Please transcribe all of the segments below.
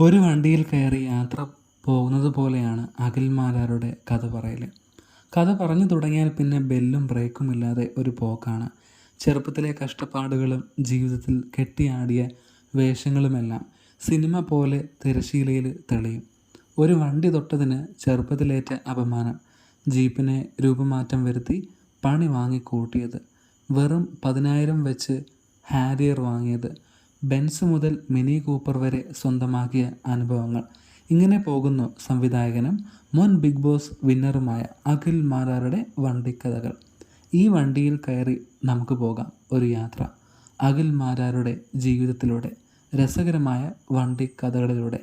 ഒരു വണ്ടിയിൽ കയറി യാത്ര പോകുന്നത് പോലെയാണ് അഖിൽമാരാരുടെ കഥ പറയൽ കഥ പറഞ്ഞു തുടങ്ങിയാൽ പിന്നെ ബെല്ലും ബ്രേക്കും ഇല്ലാതെ ഒരു പോക്കാണ്. ചെറുപ്പത്തിലെ കഷ്ടപ്പാടുകളും ജീവിതത്തിൽ കെട്ടിയാടിയ വേഷങ്ങളുമെല്ലാം സിനിമ പോലെ തിരശീലയിൽ തെളിയും. ഒരു വണ്ടി തൊട്ടതിന് ചെറുപ്പത്തിലേറ്റ അപമാനം. ജീപ്പിനെ രൂപമാറ്റം വരുത്തി പണി വാങ്ങിക്കൂട്ടിയത്. വെറും പതിനായിരം വെച്ച് ഹാരിയർ വാങ്ങിയത്. ബെൻസ് മുതൽ മിനി കൂപ്പർ വരെ സ്വന്തമാക്കിയ അനുഭവങ്ങൾ. ഇങ്ങനെ പോകുന്നു സംവിധായകനും മുൻ ബിഗ് ബോസ് വിന്നറുമായ അഖിൽ മാരാറുടെ വണ്ടിക്കഥകൾ. ഈ വണ്ടിയിൽ കയറി നമുക്ക് പോകാം ഒരു യാത്ര. അഖിൽ മാരാരുടെ ജീവിതത്തിലൂടെ രസകരമായ വണ്ടിക്കഥകളിലൂടെ.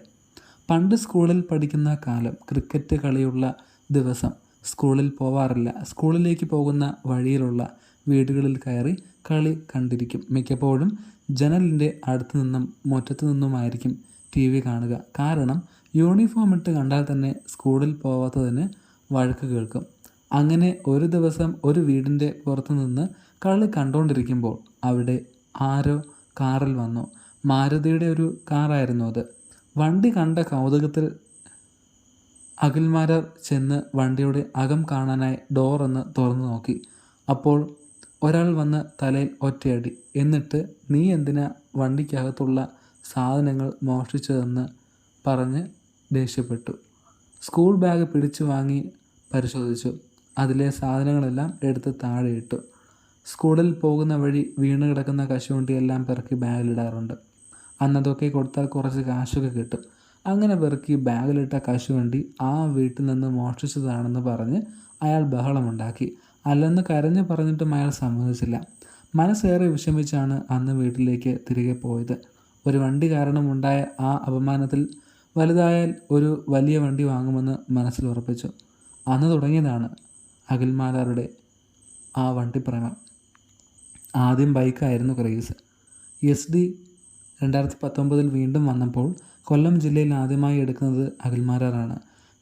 പണ്ട് സ്കൂളിൽ പഠിക്കുന്ന കാലം ക്രിക്കറ്റ് കളിയുള്ള ദിവസം സ്കൂളിൽ പോവാറില്ല. സ്കൂളിലേക്ക് പോകുന്ന വഴിയിലുള്ള വീടുകളിൽ കയറി കളി കണ്ടിരിക്കും. മിക്കപ്പോഴും ജനലിന്റെ അടുത്ത് നിന്നും മുറ്റത്തു നിന്നുമായിരിക്കും ടി വി കാണുക. കാരണം യൂണിഫോം ഇട്ട് കണ്ടാൽ തന്നെ സ്കൂളിൽ പോവാത്തതിന് വഴക്ക് കേൾക്കും. അങ്ങനെ ഒരു ദിവസം ഒരു വീടിന്റെ പുറത്തു നിന്ന് കളി കണ്ടുകൊണ്ടിരിക്കുമ്പോൾ അവിടെ ആരോ കാറിൽ വന്നു. മാരുതിയുടെ ഒരു കാറായിരുന്നു അത്. വണ്ടി കണ്ട കൗതുകത്തിൽ അഖിൽമാരർ ചെന്ന് വണ്ടിയുടെ അകം കാണാനായി ഡോറൊന്ന് തുറന്നു നോക്കി. അപ്പോൾ ഒരാൾ വന്ന് തലയിൽ ഒറ്റയടി. എന്നിട്ട് നീ എന്തിനാ വണ്ടിക്കകത്തുള്ള സാധനങ്ങൾ മോഷ്ടിച്ചതെന്ന് പറഞ്ഞ് ദേഷ്യപ്പെട്ടു. സ്കൂൾ ബാഗ് പിടിച്ചു വാങ്ങി പരിശോധിച്ചു. അതിലെ സാധനങ്ങളെല്ലാം എടുത്ത് താഴെയിട്ടു. സ്കൂളിൽ പോകുന്ന വഴി വീണ് കിടക്കുന്ന കശുവണ്ടിയെല്ലാം പെറുക്കി ബാഗിലിടാറുണ്ട്. അന്നതൊക്കെ കൊടുത്താൽ കുറച്ച് കാശൊക്കെ കിട്ടും. അങ്ങനെ പെറുക്കി ബാഗിലിട്ട കശുവണ്ടി ആ വീട്ടിൽ നിന്ന് മോഷ്ടിച്ചതാണെന്ന് പറഞ്ഞ് അയാൾ ബഹളമുണ്ടാക്കി. അല്ലെന്ന് കരഞ്ഞു പറഞ്ഞിട്ടും അയാൾ സമ്മതിച്ചില്ല. മനസ്സേറെ വിഷമിച്ചാണ് അന്ന് വീട്ടിലേക്ക് തിരികെ പോയത്. ഒരു വണ്ടി കാരണമുണ്ടായ ആ അപമാനത്തിൽ വലുതായാൽ ഒരു വലിയ വണ്ടി വാങ്ങുമെന്ന് മനസ്സിൽ ഉറപ്പിച്ചു. അന്ന് തുടങ്ങിയതാണ് അഖിൽമാലാറുടെ ആ വണ്ടി പ്രേമം. ആദ്യം ബൈക്കായിരുന്നു ക്രേസ്. എസ് ഡി രണ്ടായിരത്തി പത്തൊമ്പതിൽ വീണ്ടും വന്നപ്പോൾ കൊല്ലം ജില്ലയിൽ ആദ്യമായി എടുക്കുന്നത് അഖിൽമാരാറാണ്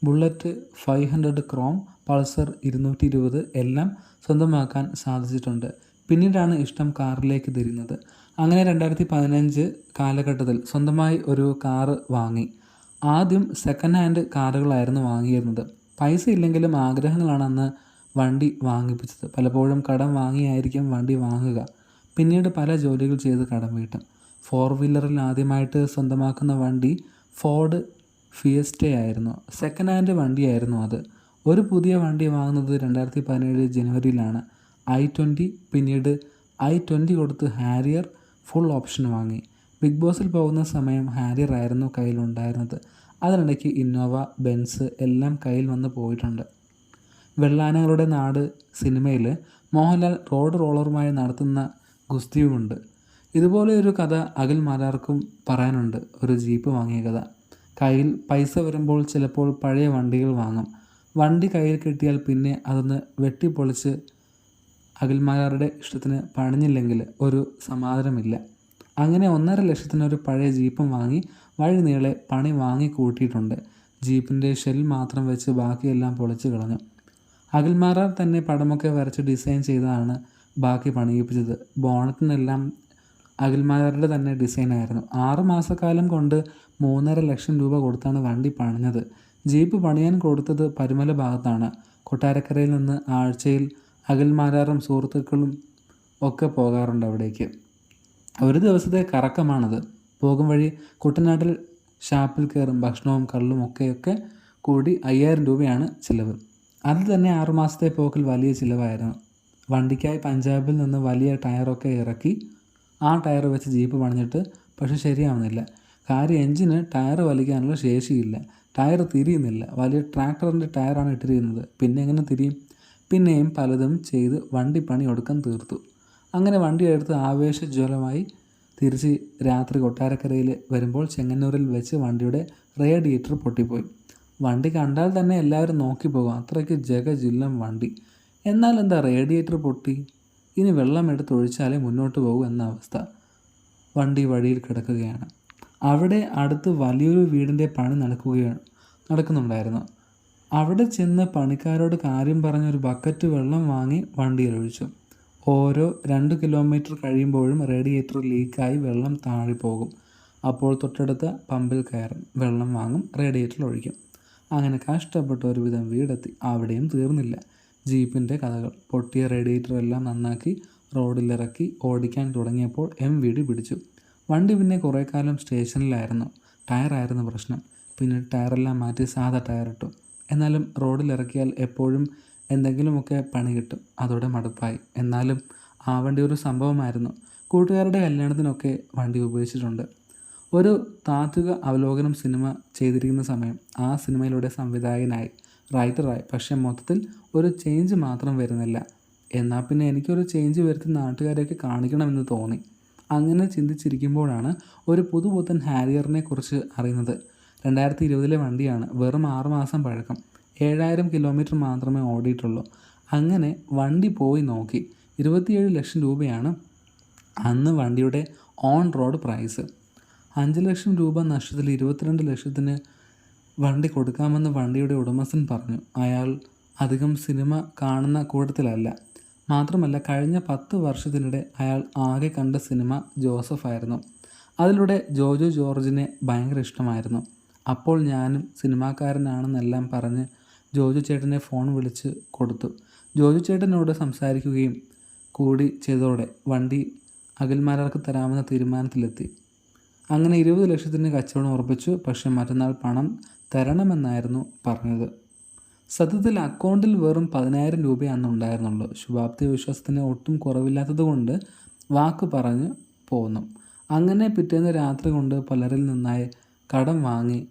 bullet five hundred chrome Pulsar ഇരുന്നൂറ്റി ഇരുപത് എല്ലാം സ്വന്തമാക്കാൻ സാധിച്ചിട്ടുണ്ട്. പിന്നീടാണ് ഇഷ്ടം കാറിലേക്ക് തിരിയുന്നത് അങ്ങനെ രണ്ടായിരത്തി പതിനഞ്ച് കാലഘട്ടത്തിൽ സ്വന്തമായി ഒരു കാറ് വാങ്ങി. ആദ്യം സെക്കൻഡ് ഹാൻഡ് കാറുകളായിരുന്നു വാങ്ങിയിരുന്നത്. പൈസ ഇല്ലെങ്കിലും ആഗ്രഹങ്ങളാണ് അന്ന് വണ്ടി വാങ്ങിപ്പിച്ചത്. പലപ്പോഴും കടം വാങ്ങിയായിരിക്കും വണ്ടി വാങ്ങുക. പിന്നീട് പല ജോലികൾ ചെയ്ത് കടം വീട്ടും. ഫോർ വീലറിൽ ആദ്യമായിട്ട് സ്വന്തമാക്കുന്ന വണ്ടി ഫോർഡ് ഫിയസ്റ്റയായിരുന്നു സെക്കൻഡ് ഹാൻഡ് വണ്ടിയായിരുന്നു അത്. ഒരു പുതിയ വണ്ടി വാങ്ങുന്നത് രണ്ടായിരത്തി പതിനേഴ് ജനുവരിയിലാണ്. ഐ ട്വന്റി പിന്നീട് ഐ ട്വന്റി കൊടുത്ത് ഹാരിയർ ഫുൾ ഓപ്ഷൻ വാങ്ങി. ബിഗ് ബോസിൽ പോകുന്ന സമയം ഹാരിയർ ആയിരുന്നു കയ്യിലുണ്ടായിരുന്നത് അതിനിടയ്ക്ക് ഇന്നോവ ബെൻസ് എല്ലാം കയ്യിൽ വന്ന് പോയിട്ടുണ്ട്. വെള്ളാനകളുടെ നാട് സിനിമയിൽ മോഹൻലാൽ റോഡ് റോളറുമായി നടത്തുന്ന ഗുസ്തിയുമുണ്ട് ഇതുപോലെ ഒരു കഥ അഖിൽ മാരാർക്കും പറയാനുണ്ട്. ഒരു ജീപ്പ് വാങ്ങിയ കഥ. കയ്യിൽ പൈസ വരുമ്പോൾ ചിലപ്പോൾ പഴയ വണ്ടികൾ വാങ്ങും. വണ്ടി കയ്യിൽ കിട്ടിയാൽ പിന്നെ അതൊന്ന് വെട്ടിപ്പൊളിച്ച് അഖിൽമാരാരുടെ ഇഷ്ടത്തിന് പണിഞ്ഞില്ലെങ്കിൽ ഒരു സമാധാനമില്ല. അങ്ങനെ ഒന്നര ലക്ഷത്തിന് ഒരു പഴയ ജീപ്പും വാങ്ങി വഴി നീളെ പണി വാങ്ങി കൂട്ടിയിട്ടുണ്ട്. ജീപ്പിന്റെ ഷെൽ മാത്രം വെച്ച് ബാക്കിയെല്ലാം പൊളിച്ച് കളഞ്ഞു. അഖിൽമാരാർ തന്നെ പടമൊക്കെ വരച്ച് ഡിസൈൻ ചെയ്തതാണ് ബാക്കി പണിയിപ്പിച്ചത്. ബോണറ്റിനെല്ലാം അഖിൽമാരാരുടെ തന്നെ ഡിസൈനായിരുന്നു. ആറ് മാസക്കാലം കൊണ്ട് മൂന്നര ലക്ഷം രൂപ കൊടുത്താണ് വണ്ടി പണിഞ്ഞത്. ജീപ്പ് പണിയാൻ കൊടുത്തത് പരുമല ഭാഗത്താണ്. കൊട്ടാരക്കരയിൽ നിന്ന് ആഴ്ചയിൽ അഖിൽമാരാറും സുഹൃത്തുക്കളും ഒക്കെ പോകാറുണ്ട് അവിടേക്ക്. ഒരു ദിവസത്തെ കറക്കമാണത്. പോകും വഴി കുട്ടനാട്ടിൽ ഷാപ്പിൽ കയറും ഭക്ഷണവും കള്ളും ഒക്കെയൊക്കെ കൂടി അയ്യായിരം രൂപയാണ് ചിലവ്. അത് തന്നെ ആറുമാസത്തെ പോക്കിൽ വലിയ ചിലവായിരുന്നു. വണ്ടിക്കായി പഞ്ചാബിൽ നിന്ന് വലിയ ടയറൊക്കെ ഇറക്കി ആ ടയർ വെച്ച് ജീപ്പ് പണിഞ്ഞിട്ട് പക്ഷെ ശരിയാവുന്നില്ല. കാര്യം എഞ്ചിന് ടയർ വലിക്കാനുള്ള ശേഷിയില്ല. ടയർ തിരിയുന്നില്ല. വലിയ ട്രാക്ടറിന്റെ ടയറാണ് ഇട്ടിരിക്കുന്നത്. പിന്നെ എങ്ങനെ തിരിയും? പിന്നെയും പലതും ചെയ്ത് വണ്ടി പണി ഒടുക്കം തീർത്തു. അങ്ങനെ വണ്ടി എടുത്ത് ആവേശജ്വലമായി തിരിച്ച് രാത്രി കൊട്ടാരക്കരയിൽ വരുമ്പോൾ ചെങ്ങന്നൂരിൽ വെച്ച് വണ്ടിയുടെ റേഡിയേറ്റർ പൊട്ടിപ്പോയി. വണ്ടി കണ്ടാൽ തന്നെ എല്ലാവരും നോക്കി പോകും അത്രയ്ക്ക് ജഗജില്ലം വണ്ടി. എന്നാൽ എന്താ റേഡിയേറ്റർ പൊട്ടി? ഇനി വെള്ളം എടുത്ത് ഒഴിച്ചാലേ മുന്നോട്ട് പോകൂ എന്ന അവസ്ഥ വണ്ടി വഴിയിൽ കിടക്കുകയാണ്. അവിടെ അടുത്ത് വലിയൊരു വീടിന്റെ പണി നടക്കുകയാണ് നടക്കുന്നുണ്ടായിരുന്നു. അവിടെ ചെന്ന് പണിക്കാരോട് കാര്യം പറഞ്ഞ ഒരു ബക്കറ്റ് വെള്ളം വാങ്ങി വണ്ടിയിൽ ഒഴിച്ചു. ഓരോ രണ്ട് കിലോമീറ്റർ കഴിയുമ്പോഴും റേഡിയേറ്റർ ലീക്കായി വെള്ളം താഴിപ്പോകും. പോകും അപ്പോൾ തൊട്ടടുത്ത പമ്പിൽ കയറും. വെള്ളം വാങ്ങും റേഡിയേറ്ററിൽ ഒഴിക്കും. അങ്ങനെ കഷ്ടപ്പെട്ട ഒരുവിധം വീടെത്തി. അവിടെയും തീർന്നില്ല. ജീപ്പിന്റെ കഥകൾ. പൊട്ടിയ റേഡിയേറ്റർ എല്ലാം നന്നാക്കി റോഡിലിറക്കി ഓടിക്കാൻ തുടങ്ങിയപ്പോൾ എം വി ഡി പിടിച്ചു. വണ്ടി പിന്നെ കുറേ കാലം സ്റ്റേഷനിലായിരുന്നു. ടയറായിരുന്നു പ്രശ്നം. പിന്നെ ടയറെല്ലാം മാറ്റി സാധാ ടയറിട്ടു. എന്നാലും റോഡിലിറക്കിയാൽ എപ്പോഴും എന്തെങ്കിലുമൊക്കെ പണി കിട്ടും. അതോടെ മടുപ്പായി. എന്നാലും ആ വണ്ടി ഒരു സംഭവമായിരുന്നു. കൂട്ടുകാരുടെ കല്യാണത്തിനൊക്കെ വണ്ടി ഉപയോഗിച്ചിട്ടുണ്ട്. ഒരു താത്വിക അവലോകനം സിനിമ ചെയ്തിരിക്കുന്ന സമയം ആ സിനിമയിലൂടെ സംവിധായകനായി. റൈറ്ററായി പക്ഷേ മൊത്തത്തിൽ ഒരു ചേഞ്ച് മാത്രം വരുന്നില്ല. എന്നാൽ പിന്നെ എനിക്കൊരു ചേഞ്ച് വരുത്തി നാട്ടുകാരെയൊക്കെ കാണിക്കണമെന്ന് തോന്നി. അങ്ങനെ ചിന്തിച്ചിരിക്കുമ്പോഴാണ് ഒരു പുതുപുത്തൻ ഹാരിയറിനെ കുറിച്ച് അറിയുന്നത്. രണ്ടായിരത്തി ഇരുപതിലെ വണ്ടിയാണ് വെറും ആറുമാസം പഴക്കം. ഏഴായിരം കിലോമീറ്റർ മാത്രമേ ഓടിയിട്ടുള്ളൂ. അങ്ങനെ വണ്ടി പോയി നോക്കി. ഇരുപത്തിയേഴ് ലക്ഷം രൂപയാണ് അന്ന് വണ്ടിയുടെ ഓൺ റോഡ് പ്രൈസ് അഞ്ച് ലക്ഷം രൂപ നഷ്ടത്തിൽ ഇരുപത്തിരണ്ട് ലക്ഷത്തിന് വണ്ടി കൊടുക്കാമെന്ന് വണ്ടിയുടെ ഉടമസ്ഥൻ പറഞ്ഞു. അയാൾ അധികം സിനിമ കാണുന്ന കൂട്ടത്തിലല്ല. മാത്രമല്ല കഴിഞ്ഞ പത്ത് വർഷത്തിനിടെ അയാൾ ആകെ കണ്ട സിനിമ ജോസഫ് ആയിരുന്നു. അതിലൂടെ ജോജോ ജോർജിനെ ഭയങ്കര ഇഷ്ടമായിരുന്നു. അപ്പോൾ ഞാനും സിനിമാക്കാരനാണെന്നെല്ലാം പറഞ്ഞ് ജോജു ചേട്ടനെ ഫോൺ വിളിച്ച് കൊടുത്തു. ജോജു ചേട്ടനോട് സംസാരിക്കുകയും കൂടി ചെയ്തോടെ വണ്ടി അകൽമാരാർക്ക് തരാമെന്ന തീരുമാനത്തിലെത്തി. അങ്ങനെ ഇരുപത് ലക്ഷത്തിന് കച്ചവടം ഉറപ്പിച്ചു. പക്ഷേ മറ്റന്നാൾ പണം തരണമെന്നായിരുന്നു പറഞ്ഞത്. സത്യത്തിൽ അക്കൗണ്ടിൽ വെറും പതിനായിരം രൂപയാണ് ഉണ്ടായിരുന്നുള്ളൂ. ശുഭാപ്തി വിശ്വാസത്തിന് ഒട്ടും കുറവില്ലാത്തതുകൊണ്ട് വാക്ക് പറഞ്ഞ് പോന്നു. അങ്ങനെ പിറ്റേന്ന് രാത്രി കൊണ്ട് പലരിൽ നിന്നായി കടം വാങ്ങി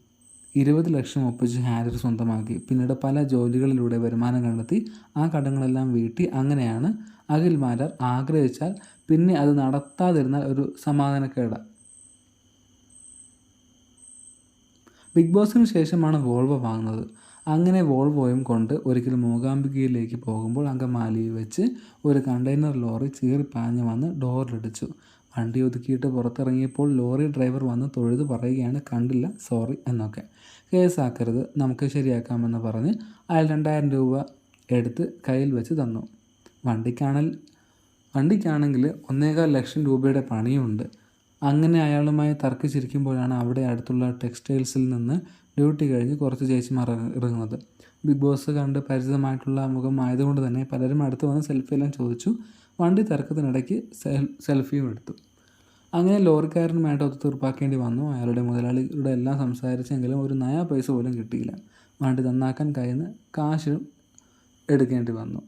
ഇരുപത് ലക്ഷം ഒപ്പിച്ച് ഹാരിർ സ്വന്തമാക്കി. പിന്നീട് പല ജോലികളിലൂടെ വരുമാനം കണ്ടെത്തി ആ കടങ്ങളെല്ലാം വീട്ടി. അങ്ങനെയാണ് അഖിൽ മാരാർ ആഗ്രഹിച്ചാൽ പിന്നെ അത് നടത്താതിരുന്നാൽ ഒരു സമാധാനക്കേട. ബിഗ് ബോസിന് ശേഷമാണ് വോൾവോ വാങ്ങുന്നത്. അങ്ങനെ വോൾവോയും കൊണ്ട് ഒരിക്കൽ മൂകാംബികയിലേക്ക് പോകുമ്പോൾ അങ്കമാലിയിൽ വെച്ച് ഒരു കണ്ടെയ്നർ ലോറി ചീറി പാഞ്ഞ് വന്ന് ഡോറിലിടിച്ചു വണ്ടി ഒതുക്കിയിട്ട് പുറത്തിറങ്ങിയപ്പോൾ ലോറി ഡ്രൈവർ വന്ന് തൊഴുത് പറയുകയാണ് കണ്ടില്ല സോറി എന്നൊക്കെ. കേസാക്കരുത് നമുക്ക് ശരിയാക്കാമെന്ന് പറഞ്ഞ് അയാൾ രണ്ടായിരം രൂപ എടുത്ത് കയ്യിൽ വെച്ച് തന്നു. വണ്ടിക്കാണൽ വണ്ടിക്കാണെങ്കിൽ ഒന്നേകാൽ ലക്ഷം രൂപയുടെ പണിയുണ്ട്. അങ്ങനെ അയാളുമായി തർക്കിച്ചിരിക്കുമ്പോഴാണ് അവിടെ അടുത്തുള്ള ടെക്സ്റ്റൈൽസിൽ നിന്ന് ഡ്യൂട്ടി കഴിഞ്ഞ് കുറച്ച് ചേച്ചിമാർ ഇറങ്ങുന്നത്. ബിഗ് ബോസ് കണ്ട് പരിചിതമായിട്ടുള്ള മുഖം ആയതുകൊണ്ട് തന്നെ പലരും അടുത്ത് വന്ന് സെൽഫിയെല്ലാം ചോദിച്ചു. വണ്ടി തർക്കത്തിനിടയ്ക്ക് സെൽ സെൽഫിയും എടുത്തു. അങ്ങനെ ലോറിക്കാരനുമായിട്ട് ഒത്തുതീർപ്പാക്കേണ്ടി വന്നു. അയാളുടെ മുതലാളിയുടെ എല്ലാം സംസാരിച്ചെങ്കിലും ഒരു നയാ പൈസ പോലും കിട്ടിയില്ല. വണ്ടി നന്നാക്കാൻ കഴിയുന്ന കാശും എടുക്കേണ്ടി വന്നു.